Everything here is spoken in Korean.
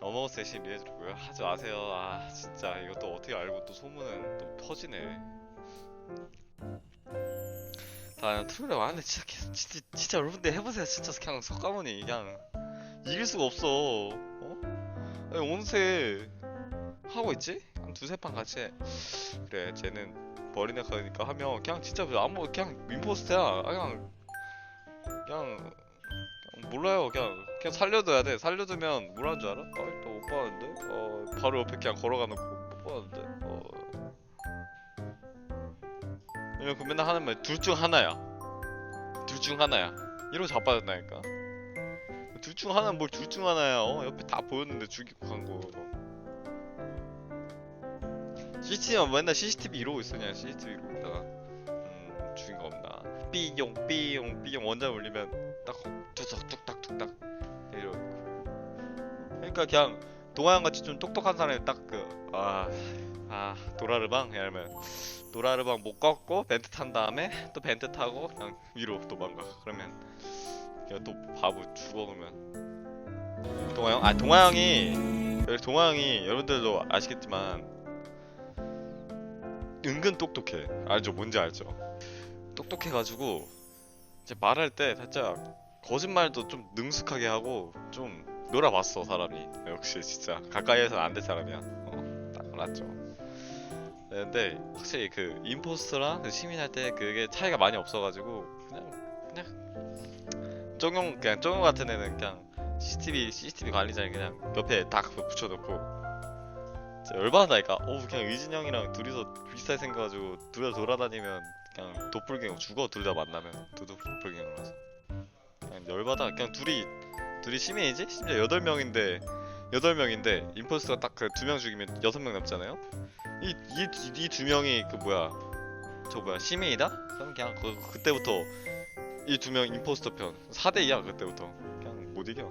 어머스 대신 리해주고요. 하지 마세요. 아 진짜 이것도 어떻게 알고 또 소문은 또 퍼지네. 아 트롤에 왔는데 진짜, 개- 진짜 진짜 여러분들 해보세요. 진짜 그냥 석가모니 그냥 이길 수가 없어. 어? 아니 온세 하고 있지? 한 두세 판 같이 해. 그래 쟤는 버리네 가니까 하면 그냥 진짜 아무 그냥 민포스트야. 아, 그냥 그냥 몰라요. 그냥 그냥 살려둬야 돼. 살려두면 뭐라는 줄 알아? 아이 또못 봤는데? 어 바로 옆에 그냥 걸어가놓고 못 봤는데? 어. 왜냐면 그 맨날 하는 말 둘 중 하나야. 둘 중 하나야. 이러고 자빠졌다니까. 둘 중 하나는 뭘 둘 중 하나야. 어 옆에 다 보였는데 죽이고 간 거. CCTV만 맨날 CCTV 이러고 있어. 그냥 CCTV 이러고 있다가. 음 죽인 거 없나 삐용 삐용 삐용 원자 울리면 딱 뚝딱 이러고 그러니까 그냥 동아양 같이 좀 똑똑한 사람이 딱 그 아 아 도라르방? 하면 도라르방 못 꺾고 벤트 탄 다음에 또 벤트 타고 그냥 위로 도망가. 그러면 그냥 또 바보 죽어 그러면. 동아형? 아 동아형이 여기 동아형이 여러분들도 아시겠지만 은근 똑똑해. 알죠? 뭔지 알죠? 똑똑해가지고 이제 말할 때 살짝 거짓말도 좀 능숙하게 하고 좀 놀아봤어 사람이. 역시 진짜 가까이에서 안될 사람이야. 어 딱 알았죠. 네, 근데 확실히 그 임포스터랑 그 시민 할 때 그게 차이가 많이 없어가지고 그냥 그냥 정용 그냥 정용 같은 애는 그냥 CCTV CCTV 관리자니 그냥 옆에 딱 붙여놓고 진짜 열받아니까. 어 그냥 의진 형이랑 둘이서 비슷하게 생겨가지고 둘 다 돌아다니면 그냥 도플갱어 죽어 둘 다 만나면. 두두 도플갱어라서. 그냥 열받아. 그냥 둘이 둘이 시민이지? 심지어 여덟 명인데 여덟 명인데 임포스터가 딱 그 두 명 죽이면 여섯 명 남잖아요? 이이 이 두 명이 그 뭐야? 저 뭐야? 시민이다? 그럼 그냥 그 그때부터 이 두 명 임포스터 편. 4대 2야 그때부터. 그냥 못 이겨